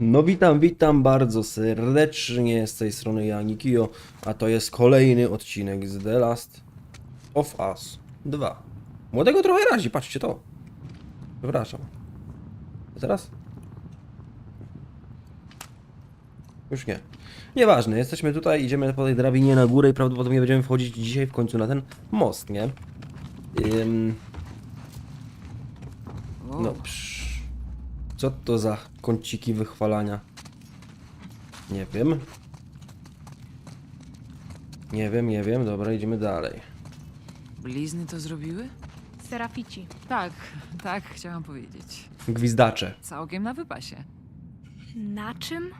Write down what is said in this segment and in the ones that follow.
No witam, witam bardzo serdecznie z tej strony ja, Nikio, a to jest kolejny odcinek z The Last of Us 2. Młodego trochę razi, patrzcie to. Przepraszam. A teraz? Już nie. Nieważne, jesteśmy tutaj, idziemy po tej drabinie na górę i prawdopodobnie będziemy wchodzić dzisiaj w końcu na ten most, nie? Ym, O, no, psz. Co to za kąciki wychwalania? Nie wiem. Nie wiem, nie wiem. Dobra, idziemy dalej. blizny to zrobiły? Serafici. Tak, tak, chciałam powiedzieć. Gwizdacze. Całkiem na wypasie. Na czym?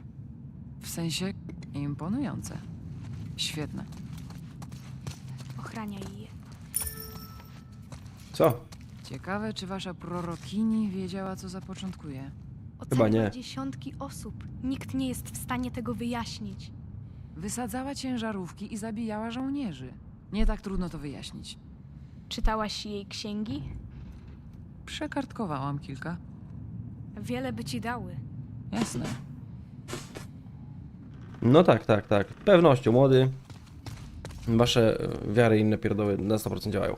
W sensie imponujące. Świetne. Ochraniaj je. Co? Ciekawe, czy wasza prorokini wiedziała, co zapoczątkuje. Chyba nie. Ocaliła dziesiątki osób. Nikt nie jest w stanie tego wyjaśnić. Wysadzała ciężarówki i zabijała żołnierzy. Nie tak trudno to wyjaśnić. Czytałaś jej księgi? Przekartkowałam kilka. Wiele by ci dały. Jasne. No tak, tak, tak. Z pewnością, młody. Wasze e, wiary i inne pierdoły na 100% działają.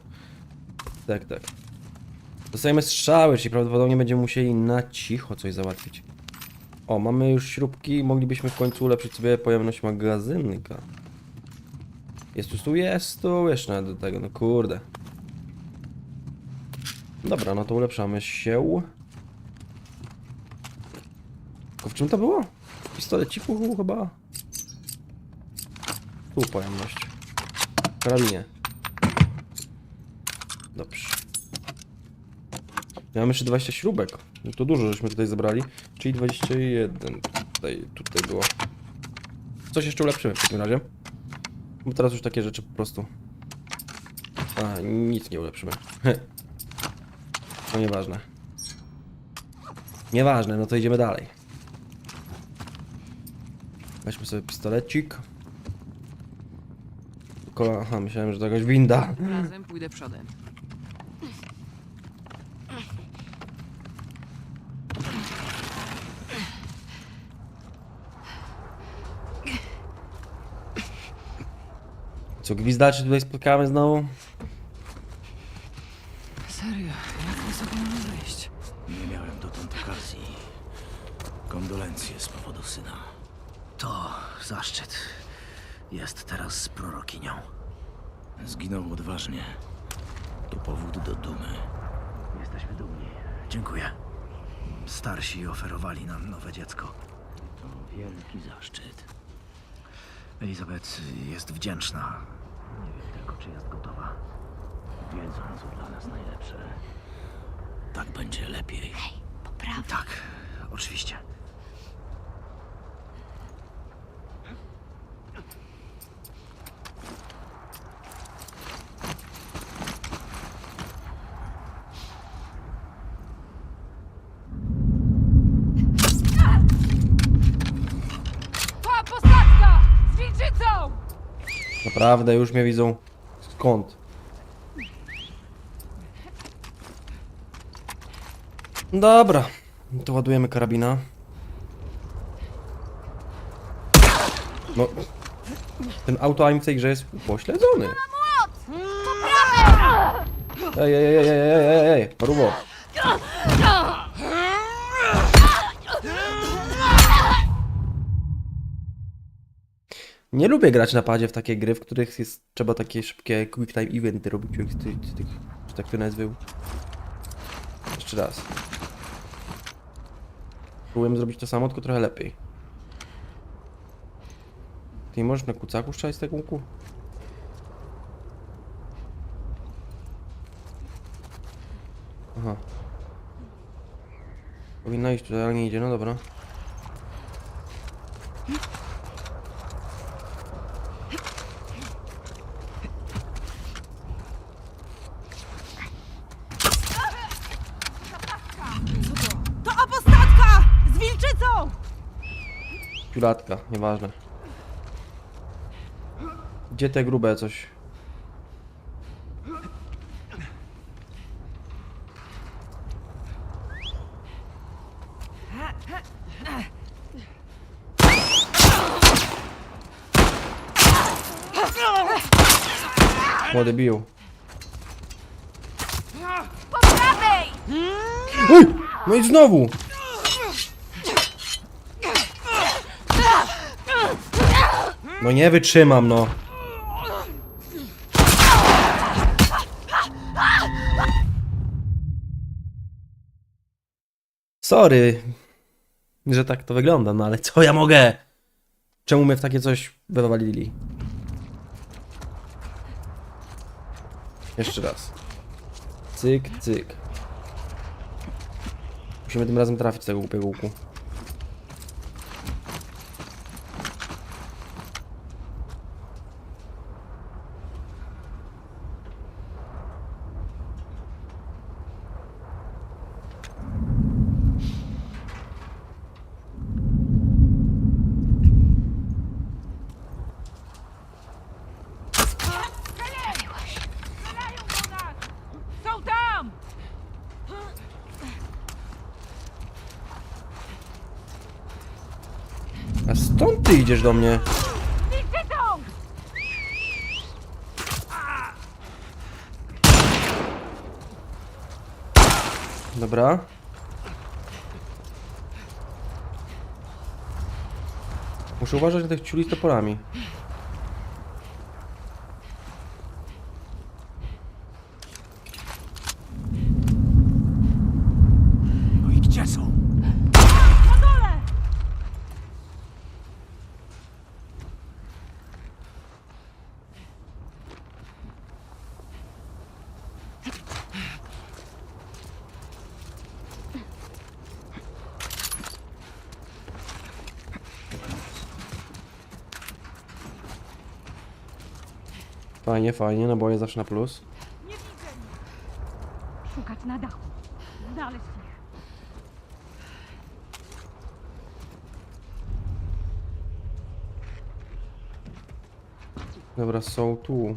Tak, tak. Dostajemy strzały, czyli prawdopodobnie będziemy musieli na cicho coś załatwić. O, mamy już śrubki, moglibyśmy w końcu ulepszyć sobie pojemność magazynka. Jest tu, tu jest tu, jeszcze do tego, no kurde. Dobra, no to ulepszamy się. Tylko w czym to było? W pistoleciku chyba? Tu pojemność. Karabinie. Dobrze. Ja mam jeszcze 20 śrubek. No to dużo żeśmy tutaj zebrali. Czyli 21 tutaj, tutaj było. Coś jeszcze ulepszymy w takim razie. Bo teraz już takie rzeczy po prostu... A, nic nie ulepszymy. No nieważne. Nieważne, no to idziemy dalej. Weźmy sobie pistolecik. Tylko, aha, myślałem, że to jakaś winda. Razem pójdę przodem. Co, gwizdaczy tutaj spotkamy znowu? Serio, jak wysoko mam wejść? Nie miałem dotąd okazji. Kondolencje z powodu syna. To zaszczyt. Jest teraz z prorokinią. Zginął odważnie. To powód do dumy. Jesteśmy dumni. Dziękuję. Starsi oferowali nam nowe dziecko. To wielki zaszczyt. Elizabeth jest wdzięczna. Nie wiem tylko, czy jest gotowa. Wiedzą, co dla nas najlepsze. Tak będzie lepiej. Poprawnie. Tak, oczywiście. Naprawdę, już mnie widzą. Skąd? Dobra, to ładujemy karabina. No, ten auto aim w tej grze jest upośledzony. Ej, ej, ej, ej, ej, ej, ej, ej, Nie lubię grać na padzie w takie gry, w których jest, trzeba takie szybkie quick time eventy robić, jak ty, ty, ty, czy tak to nazwał. Jeszcze raz. Próbujemy zrobić to samo, tylko trochę lepiej. Ty nie możesz na kucaku strzelać z tego łuku? Aha. Powinna iść tutaj, ale nie idzie, no dobra. latka, nieważne. Gdzie te grube coś? Młody bił. Ej! No i znowu! No nie wytrzymam, no. Sorry, że tak to wygląda, no ale co ja mogę? Czemu mnie w takie coś wywalili? Jeszcze raz. Cyk, cyk. Musimy tym razem trafić tego głupiego łuku. Są tam! A stąd ty idziesz do mnie? Dobra. Muszę uważać na tych ciuli z toporami. No i gdzie są? Na dole! Fajnie, fajnie, naboje zawsze na plus. Nie widzę ich. Szukać na dachu. Znaleźć ich. Dobra, są tu.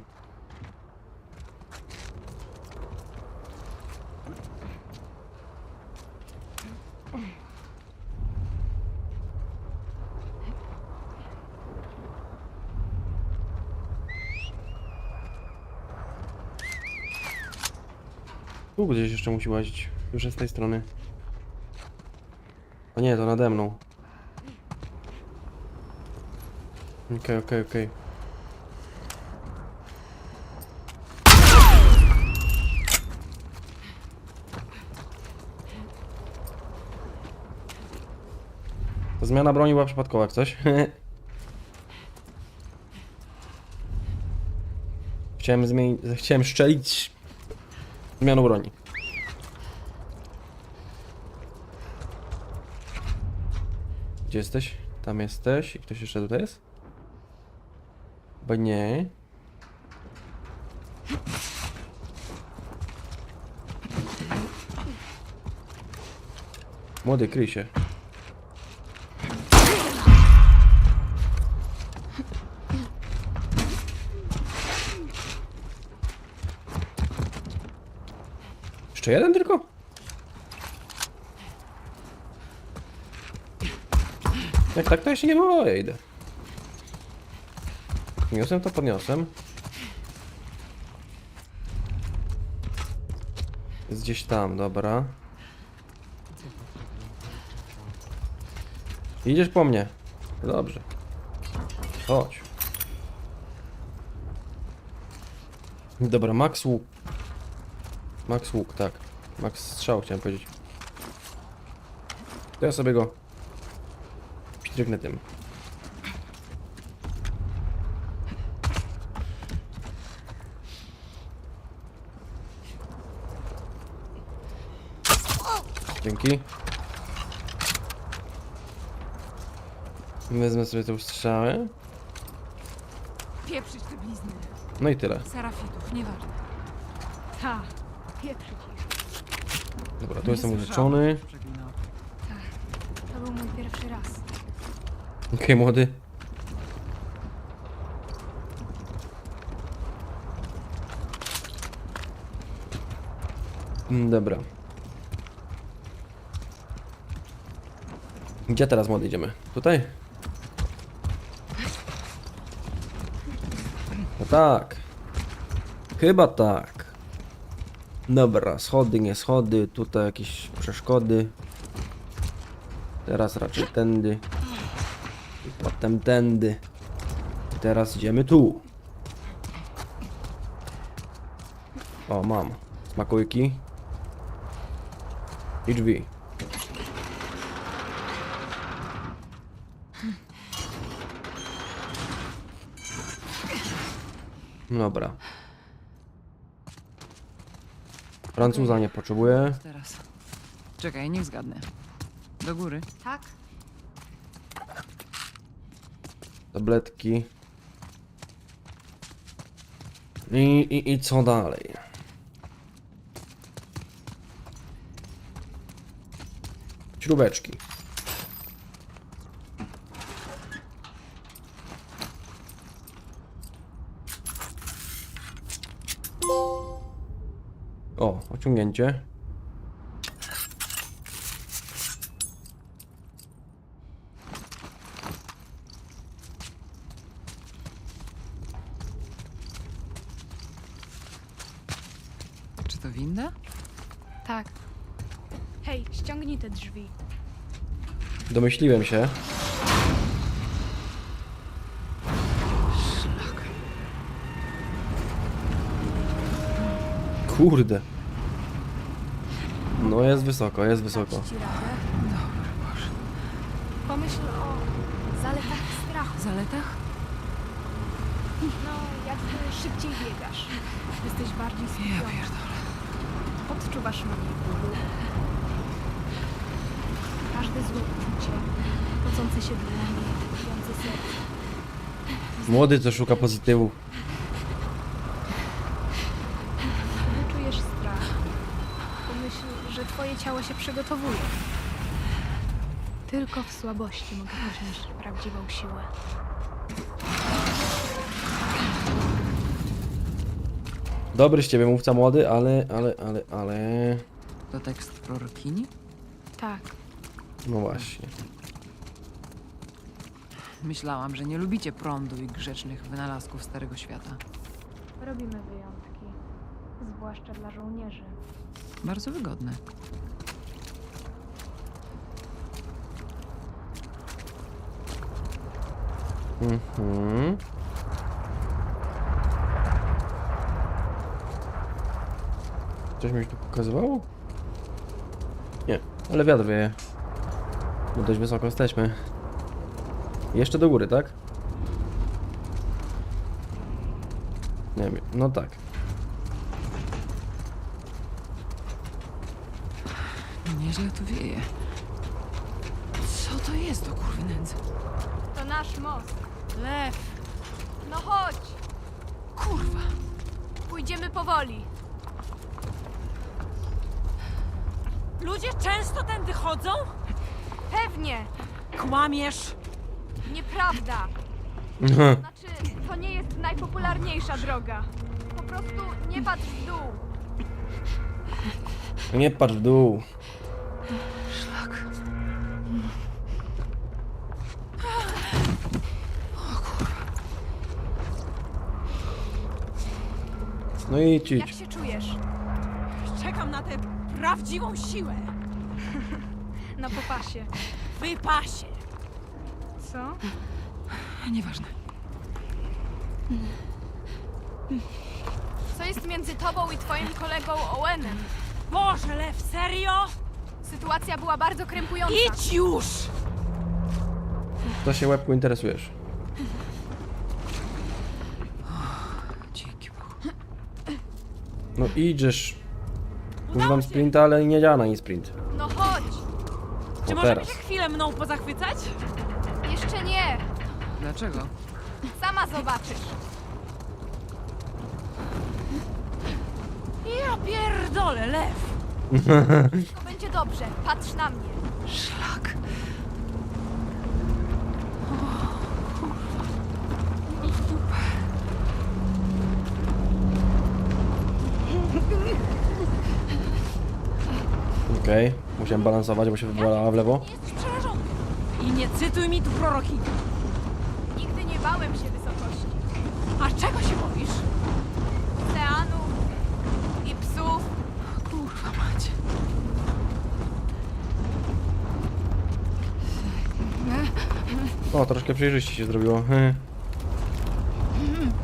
Tu gdzieś jeszcze musi łazić. Już jest z tej strony. O nie, to nade mną. Okej, okej, okej. To zmiana broni była przypadkowa, jak coś. chciałem zmienić, chciałem szczelić zmianą broni. Gdzie jesteś? Tam jesteś. I ktoś jeszcze tutaj jest? Bo nie. Młody, kryj się. Jeszcze jeden tylko? Jak tak, to ja się nie boję, idę. Podniosłem to, podniosłem. Jest gdzieś tam, dobra. Idziesz po mnie. Dobrze. Chodź. Dobra, max łuk. Max łuk, tak. Max strzał chciałem powiedzieć. To ja sobie go pstryknę tym. Dzięki. Wezmę sobie tą strzałę. Pieprzyć te blizny. No i tyle. Serafitów, nieważne. Ta. Dobra, tu jestem uleczony. przeklinał. To był mój pierwszy raz. Okej, młody. Mm, Dobra. Gdzie teraz młody idziemy? Tutaj? No tak. Chyba tak. Dobra, schody, nie schody, tutaj jakieś przeszkody. Teraz raczej tędy. I potem tędy. I teraz idziemy tu. O, mam. Smakujki. I drzwi. Dobra. Francuza nie potrzebuję. Teraz. Czekaj, niech zgadnę. Do góry. Tak? Tabletki. I, i, I co dalej? Śrubeczki. O, ociągnięcie. Czy to winda? Tak. Hej, ściągnij te drzwi. Domyśliłem się. Kurde. No jest wysoko, jest wysoko. Dać ci radę? Pomyśl o zaletach strachu. Zaletach? No, jakby szybciej biegasz. Jesteś bardziej Ja skupiony. pierdolę. Odczuwasz mniej bólu. Każde złe uczucie, pocące się dłonie, bijące serce. Młody, co szuka pozytywu. Gdy czujesz strach, pomyśl, że twoje ciało się przygotowuje. Tylko w słabości mogę wziąć prawdziwą siłę. Dobry z ciebie mówca młody, ale, ale, ale, ale... To tekst prorokini? Tak. No właśnie. Myślałam, że nie lubicie prądu i grzecznych wynalazków Starego Świata. Robimy wyjątki. Zwłaszcza dla żołnierzy. Bardzo wygodne. Mhm. Coś mi się tu pokazywało? Nie, ale wiatr wieje. Bo dość wysoko jesteśmy. Jeszcze do góry, tak? Nie wiem, no tak. Nieźle tu wieje. Co to jest do kurwy nędzy? To nasz most. Lew. No chodź. Kurwa! Pójdziemy powoli. Ludzie często tędy chodzą? Pewnie. Kłamiesz! Nieprawda. Znaczy, to nie jest najpopularniejsza droga. Po prostu nie patrz w dół. Nie patrz w dół. No i Jak cić. się czujesz? Czekam na tę prawdziwą siłę! Na popasie. Wypasie! Co? Nieważne. Co jest między tobą i twoim kolegą Owenem? Boże, Lew, serio? Sytuacja była bardzo krępująca. Idź już! To się łebku interesujesz. Dzięki Bogu. No idziesz. Używam sprinta, ale nie działa na niej sprint. No chodź. Czy O, możemy teraz. się chwilę mną pozachwycać? Jeszcze nie. Dlaczego? Sama zobaczysz. Ja pierdolę, Lew! To będzie dobrze. Patrz na mnie. Szlak. Okej, okay. musiałem balansować, bo się wywalała w lewo. Przerażony. I nie cytuj mi tu proroki. Nigdy nie bałem się wysokości. A czego się boisz? Oceanów i psów. Kurwa macie. O, troszkę przejrzyście się zrobiło.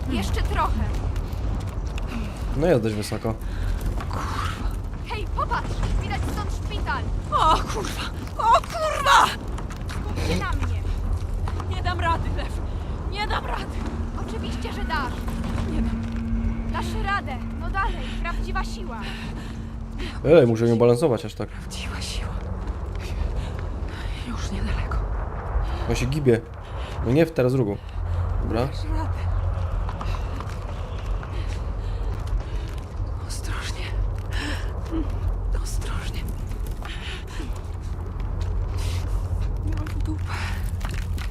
Jeszcze trochę. No jest dość wysoko. Hej, popatrz! Widać stąd szpital! O kurwa! O kurwa! Skup się na mnie! Nie dam rady, Lew. Nie dam rady. Oczywiście, że dasz! Nie dam. Dasz radę! No dalej, prawdziwa siła! Ej, muszę ją balansować aż tak. Prawdziwa siła. Już niedaleko. On się gibie. No nie w teraz drugą. Dobra. Dasz radę.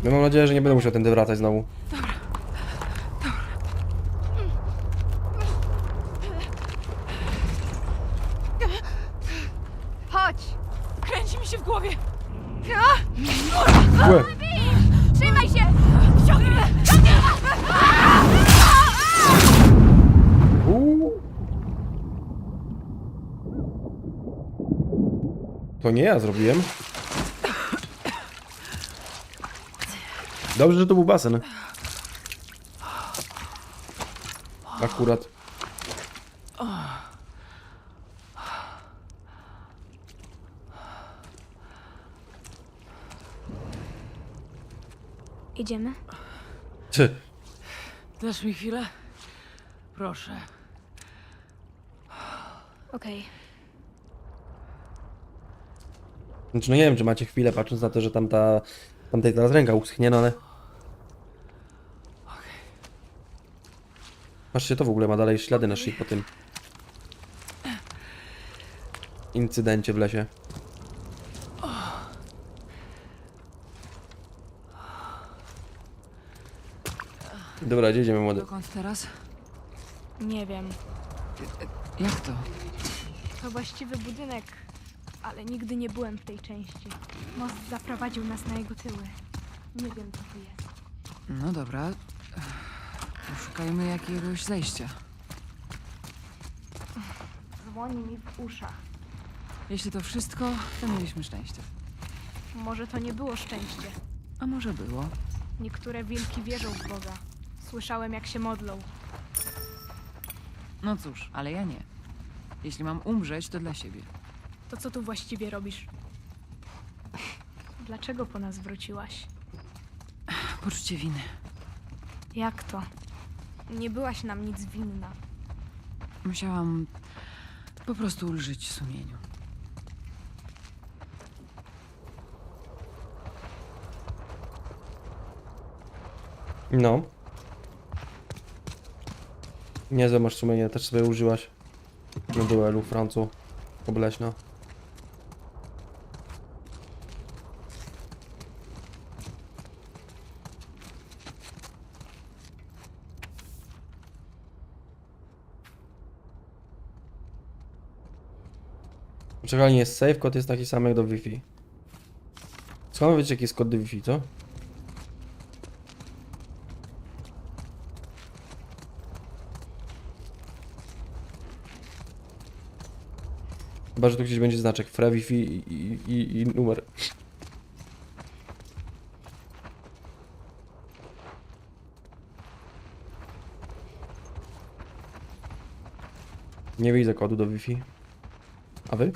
Ja mam nadzieję, że nie będę musiał tędy wracać znowu. Chodź! Kręci mi się w głowie. Łe. Trzymaj się! Ciągnij mnie! Uuu. To nie ja zrobiłem. Dobrze, że to był basen. Akurat. Idziemy? Ty. Dasz mi chwilę? Proszę. Okej. Znaczy, no nie wiem, czy macie chwilę, patrząc na to, że tam ta... Tamtej teraz ręka uschnie, no ale... Patrzcie, to w ogóle ma dalej ślady na szyi po tym... Incydencie w lesie. Dobra, gdzie idziemy, młody? Dokąd teraz? Nie wiem. Jak to? To właściwy budynek, ale nigdy nie byłem w tej części. Most zaprowadził nas na jego tyły. Nie wiem, co tu jest. No dobra. Szukajmy jakiegoś zejścia. Dzwoni mi w uszach. Jeśli to wszystko, to mieliśmy szczęście. Może to nie było szczęście. A może było? Niektóre wilki wierzą w Boga. Słyszałem, jak się modlą. No cóż, ale ja nie. Jeśli mam umrzeć, to dla siebie. To co tu właściwie robisz? Dlaczego po nas wróciłaś? Poczucie winy. Jak to? Nie byłaś nam nic winna. Musiałam po prostu ulżyć sumieniu. No. Niezłe masz sumienie, też sobie użyłaś. No duelu Francu. Obleśna. Czekaj, nie jest safe, kod jest taki sam jak do Wi-Fi. Skąd wiecie jaki jest kod do Wi-Fi, co? Chyba, że tu gdzieś będzie znaczek Free Wi-Fi i, i, i, i numer. Nie widzę kodu do Wi-Fi. A wy?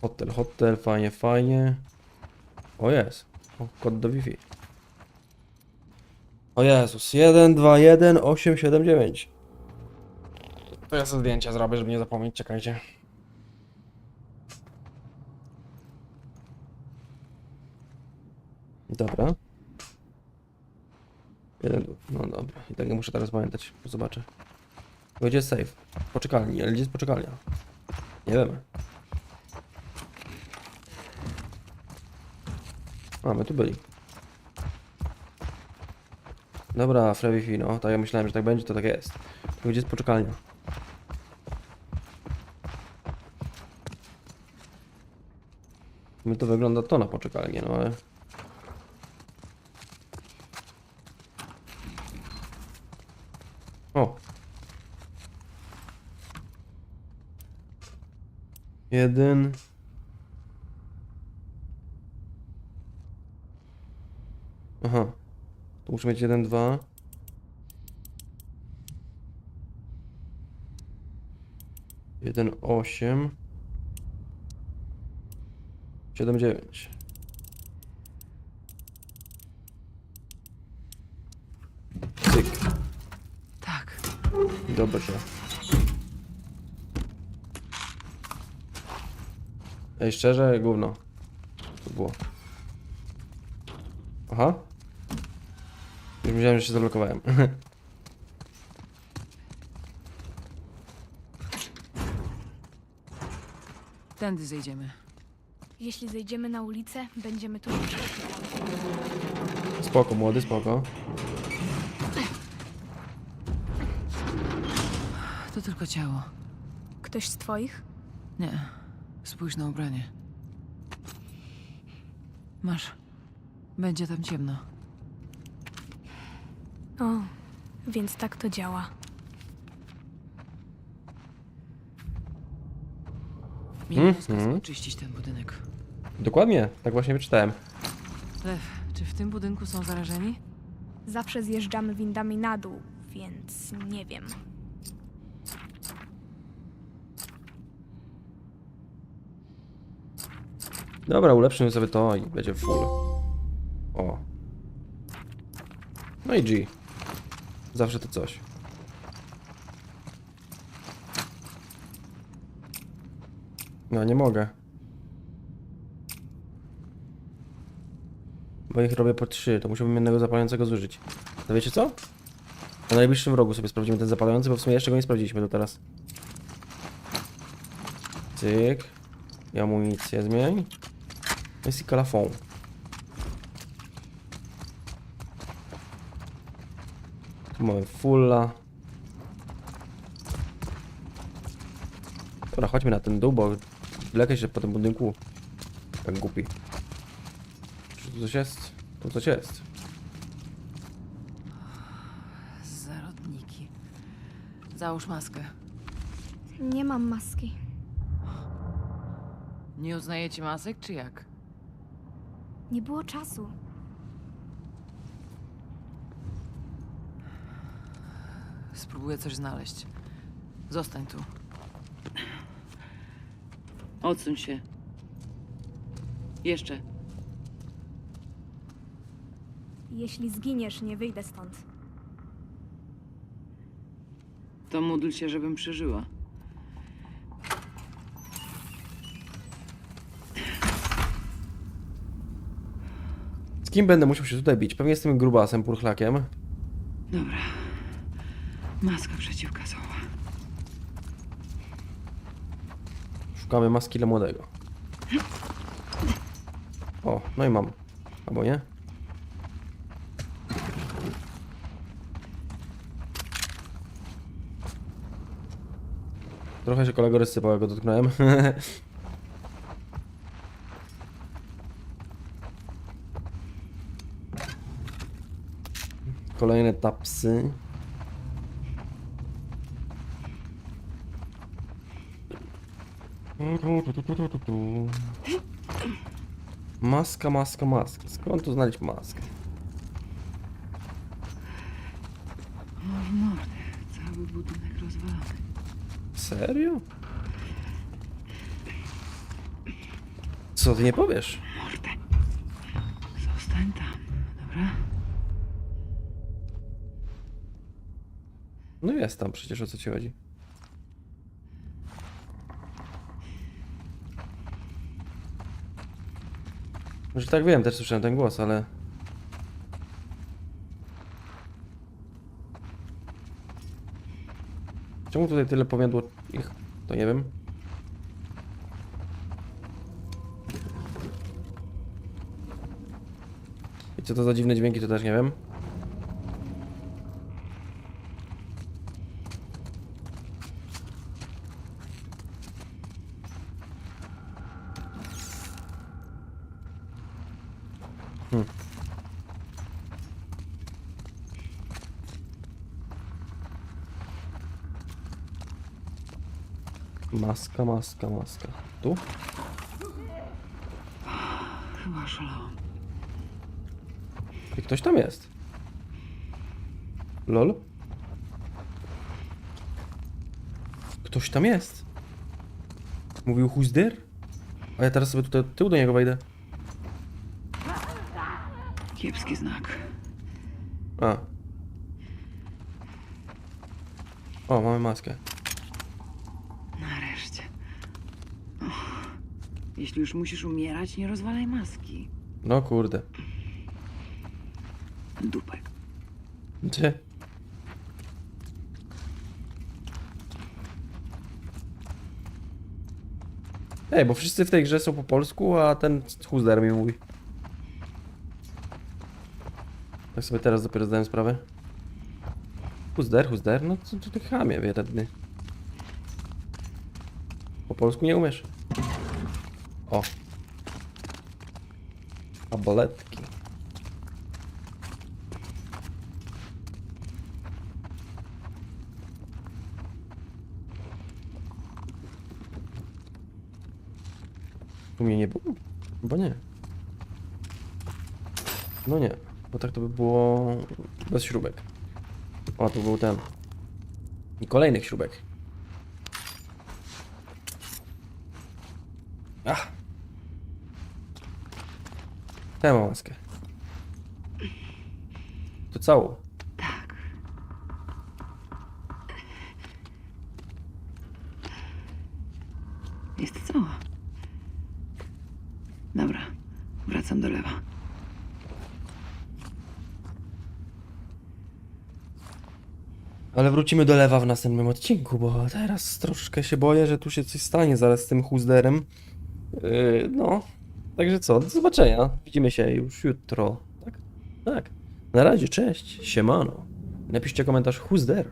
Hotel, hotel, fajnie, fajnie. O jest. O, kod do Wi-Fi. O Jezus, 1, 2, 1, 8, 7, 9. To ja sobie zdjęcia zrobię, żeby nie zapomnieć, czekajcie. Dobra. Jeden, no dobra, i tak nie muszę teraz pamiętać, zobaczę. Gdzie jest safe? Poczekalni, ale gdzie jest poczekalnia? Nie wiemy. A, my tu byli. Dobra, Free Wi-Fi, no, tak ja myślałem, że tak będzie, to tak jest. Gdzie jest poczekalnia? My to wygląda to na poczekalnię, no ale... O! Jeden. Aha. Tu muszę mieć jeden, dwa. Jeden, osiem. Siedem, dziewięć. Cyk. Tak. Dobrze. Ej, szczerze, gówno. To było. Aha. Już myślałem, że się zablokowałem. Tędy zejdziemy. Jeśli zejdziemy na ulicę, będziemy tu. spoko, młody, spoko. To tylko ciało. Ktoś z twoich? Nie. Spójrz na ubranie. Masz. Będzie tam ciemno. O, więc tak to działa. Mieli Mhm. rozkaz oczyścić ten budynek. Dokładnie, tak właśnie wyczytałem. Lew, czy w tym budynku są zarażeni? Zawsze zjeżdżamy windami na dół, więc nie wiem. Dobra, ulepszymy sobie to i będzie full. O. No i G. Zawsze to coś. No, nie mogę. Bo ich robię po trzy, to musiałbym jednego zapalającego zużyć. To wiecie co? Na najbliższym rogu sobie sprawdzimy ten zapalający, bo w sumie jeszcze go nie sprawdziliśmy do teraz. Cyk. I amunicję zmień. Jest i kalafon. Tu mamy fulla. Dobra, chodźmy na ten dół, bo wlekę się po tym budynku. Tak głupi. Czy tu coś jest? Tu coś jest. Zarodniki. Załóż maskę. Nie mam maski. Nie uznajecie masek, czy jak? Nie było czasu. Spróbuję coś znaleźć. Zostań tu. Odsuń się. Jeszcze. Jeśli zginiesz, nie wyjdę stąd. To módl się, żebym przeżyła. Z kim będę musiał się tutaj bić? Pewnie z tym grubasem, purchlakiem. Dobra. Maska przeciwgazowa. Szukamy maski dla młodego. O, no i mam. Albo nie? Trochę się kolego rozsypał, jak go dotknąłem. Kolejne tapsy. Maska, maska, maska. Skąd tu znaleźć maskę? W mordę. Cały budynek rozwalony. Serio? Co ty nie powiesz? Mordę. Zostań tam, jest tam przecież o co ci chodzi. Że tak wiem, też słyszałem ten głos, ale... Czemu tutaj tyle powiadło ich? To nie wiem. I co to za dziwne dźwięki, to też nie wiem. Maska, maska, maska. Tu? Chyba szalałam. I ktoś tam jest. Lol. Ktoś tam jest. Mówił who's there? A ja teraz sobie tutaj od do niego wejdę. Maskę. Nareszcie. Och, jeśli już musisz umierać, nie rozwalaj maski. No kurde. Dupek. Gdzie? Ej, bo wszyscy w tej grze są po polsku, a ten Huzder mi mówi. Tak sobie teraz dopiero zdałem sprawę. Huzder, Huzder, no co tu ty chamie, wierny. Po polsku nie umiesz. O. Taboletki. U mnie nie było? Chyba nie. No nie, bo tak to by było bez śrubek. O, tu był ten. I kolejnych śrubek. Ach. Tę mam maskę. To całą. Tak. Jest cała. Dobra, wracam do lewa. Ale wrócimy do lewa w następnym odcinku, bo teraz troszkę się boję, że tu się coś stanie zaraz z tym Huzderem. Yy, no, także co, do zobaczenia. Widzimy się już jutro. Tak? Tak. Na razie, cześć, siemano. Napiszcie komentarz Huzder.